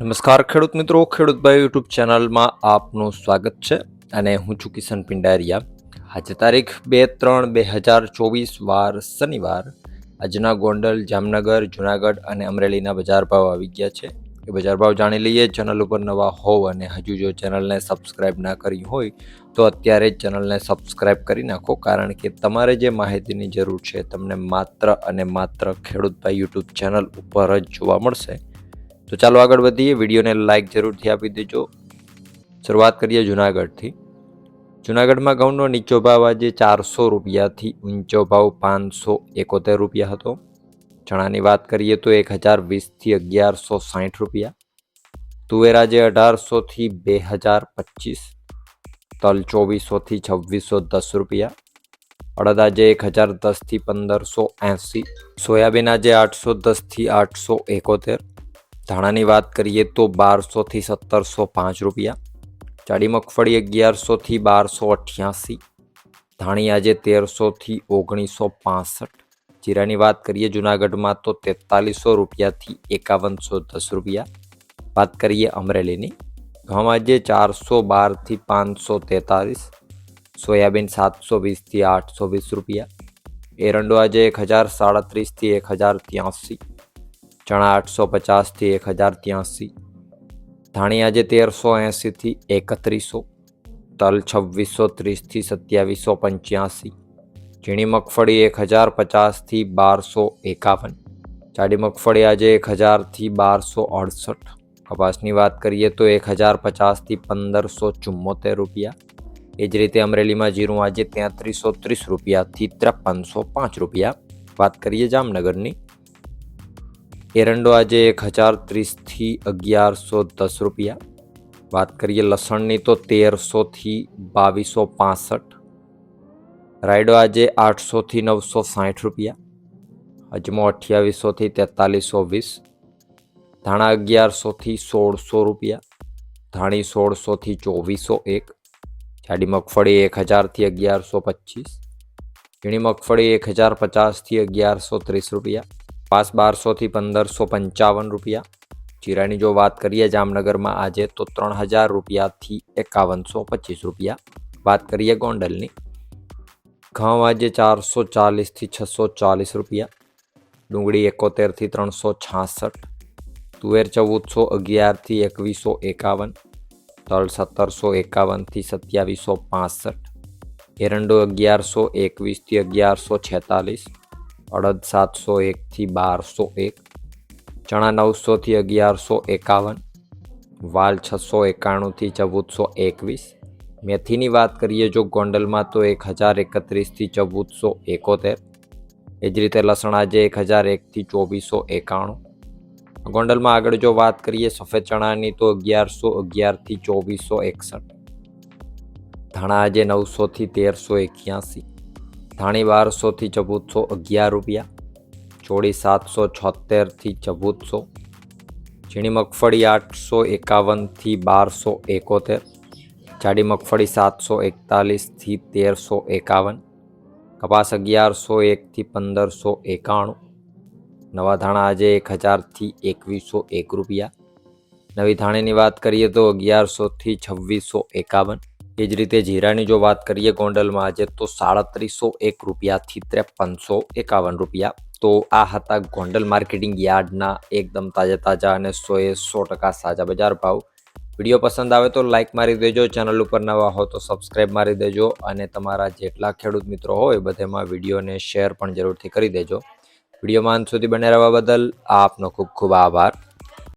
નમસ્કાર ખેડૂત મિત્રો ખેડૂતભાઈ યુટ્યુબ ચેનલમાં આપનું સ્વાગત છે અને હું છું કિશન પિંડારિયા. આજે તારીખ બે ત્રણ બે હજાર ચોવીસ વાર શનિવાર. આજના ગોંડલ, જામનગર, જુનાગઢ અને અમરેલીના બજાર ભાવ આવી ગયા છે. એ બજાર ભાવ જાણી લઈએ, ચેનલ ઉપર નવા હોવ અને હજુ જો ચેનલને સબસ્ક્રાઇબ ના કરી હોય, તો અત્યારે જ ચેનલને સબસ્ક્રાઇબ કરી નાખો, કારણ કે તમારે જે માહિતીની જરૂર છે, તમને માત્ર અને માત્ર ખેડૂતભાઈ યુટ્યુબ ચેનલ ઉપર જ જોવા મળશે. તો ચાલો આગળ વધીએ. વિડીયોને લાઇક જરૂરથી આપી દેજો. શરૂઆત કરીએ જુનાગઢથી. જુનાગઢમાં ઘઉંનો નીચો ભાવ આજે ચારસો રૂપિયાથી ઊંચો ભાવ પાંચસો એકોતેર રૂપિયા હતો. ચણાની વાત કરીએ તો એક હજાર વીસથી અગિયારસો સાઠ રૂપિયા. તુવેર આજે અઢારસોથી બે હજાર પચીસ. તલ ચોવીસોથી છવ્વીસો દસ રૂપિયા. અડદ આજે એક હજાર દસથી પંદરસો એંસી. સોયાબીન આજે આઠસો દસથી આઠસો એકોતેર. ધાણાની વાત કરીએ તો બારસોથી સત્તરસો પાંચ રૂપિયા. જાડી મગફળી અગિયારસોથી બારસો અઠ્યાસી ધાણી આજે તેરસોથી ઓગણીસો પાસઠ જીરાની વાત કરીએ જુનાગઢમાં તો તેતાલીસો રૂપિયાથી એકાવનસો દસ રૂપિયા. વાત કરીએ અમરેલીની. ઘઉં આજે ચારસો બારથી પાંચસો તેતાલીસ સોયાબીન સાતસો વીસથી આઠસો વીસ રૂપિયા. એરંડો આજે એક હજાર સાડત્રીસથી એક હજાર ત્યાંસી. ચણા આઠસો પચાસથી એક હજાર ત્યાંસી ધાણી આજે તેરસો એંસીથી એકત્રીસો, તલ છવ્વીસો ત્રીસથી સત્યાવીસો પંચ્યાસી ઝીણી મગફળી એક હજાર પચાસથી બારસો એકાવન જાડી મગફળી આજે એક હજારથી બારસો અડસઠ કપાસની વાત કરીએ તો એક હજાર પચાસથી પંદરસો ચુમ્મોતેર રૂપિયા. એ જ રીતે અમરેલીમાં જીરું આજે તેત્રીસો ત્રીસ રૂપિયાથી ત્રેપનસો પાંચ રૂપિયા. વાત કરીએ જામનગરની. એરંડો આજે એક હજાર ત્રીસથી અગિયારસો દસ રૂપિયા. વાત કરીએ લસણની તો તેરસોથી બાવીસો પાસઠ. રાયડો આજે આઠસોથી નવસો સાઠ રૂપિયા. અજમો અઠ્યાવીસોથી તેતાલીસો વીસ. ધાણા અગિયારસોથી સોળસો રૂપિયા. ધાણી સોળસોથી ચોવીસો એક. જાડી મગફળી એક હજારથી અગિયારસો પચીસ. ઝીણી મગફળી એક હજાર પચાસથી અગિયારસો ત્રીસ રૂપિયા. પાસ બારસોથી પંદરસો પંચાવન રૂપિયા. જીરાની જો વાત કરીએ જામનગરમાં આજે તો ત્રણ હજાર રૂપિયાથી એકાવનસો પચીસ રૂપિયા. વાત કરીએ ગોંડલની. ઘઉં આજે ચારસો ચાલીસથી છસો ચાલીસ રૂપિયા. ડુંગળી એકોતેરથી ત્રણસો છાસઠ. તુવેર ચૌદસો અગિયારથી એકવીસો એકાવન. તલ સત્તરસો એકાવનથી સત્યાવીસો પાસઠ. એરંડો અગિયારસો એકવીસથી અગિયારસો છેતાલીસ. અડદ સાતસો એકથી બારસો એક, ચણા નવસોથી અગિયારસો એકાવન, વાલ છસો એકાણુંથી ચૌદસો એકવીસ. મેથીની વાત કરીએ જો ગોંડલમાં તો એક હજાર એકત્રીસથી ચૌદસો એકોતેર. એ જ રીતે લસણ આજે એક હજાર એકથી ચોવીસો એકાણું. ગોંડલમાં આગળ જો વાત કરીએ સફેદ ચણાની તો અગિયારસો અગિયારથી ચોવીસો એકસઠ. ધાણા આજે નવસોથી તેરસો એક્યાસી. ધાણી બારસોથી ચૌદસો અગિયાર રૂપિયા, ચોળી સાતસો છોતેરથી ચૌદસો ઝીણી મગફળી આઠસો એકાવનથી બારસો એકોતેર જાડી મગફળી સાતસો એકતાલીસથી તેરસો એકાવન, કપાસ અગિયારસો એકથી પંદરસો એકાણું, નવા ધાણા આજે એક હજારથી એકવીસો એક રૂપિયા. નવી ધાણીની વાત કરીએ તો અગિયારસોથી છવ્વીસો એકાવન એ જ રીતે જીરાની જો વાત કરીએ ગોંડલમાં આજે તો સાડત્રીસો એક રૂપિયાથી ત્રેપનસો એકાવન રૂપિયા. તો આ હતા ગોંડલ માર્કેટિંગ યાર્ડના એકદમ તાજા તાજા અને સોએ સો ટકા સાજા બજાર ભાવ. વીડિયો પસંદ આવે તો લાઇક મારી દેજો, ચેનલ ઉપર નવા હો તો સબસ્ક્રાઇબ મારી દેજો અને તમારા જેટલા ખેડૂત મિત્રો હોય બધેમાં વિડીયોને શેર પણ જરૂરથી કરી દેજો. વિડીયોમાં અંત સુધી બને રહેવા બદલ આપનો ખૂબ ખૂબ આભાર.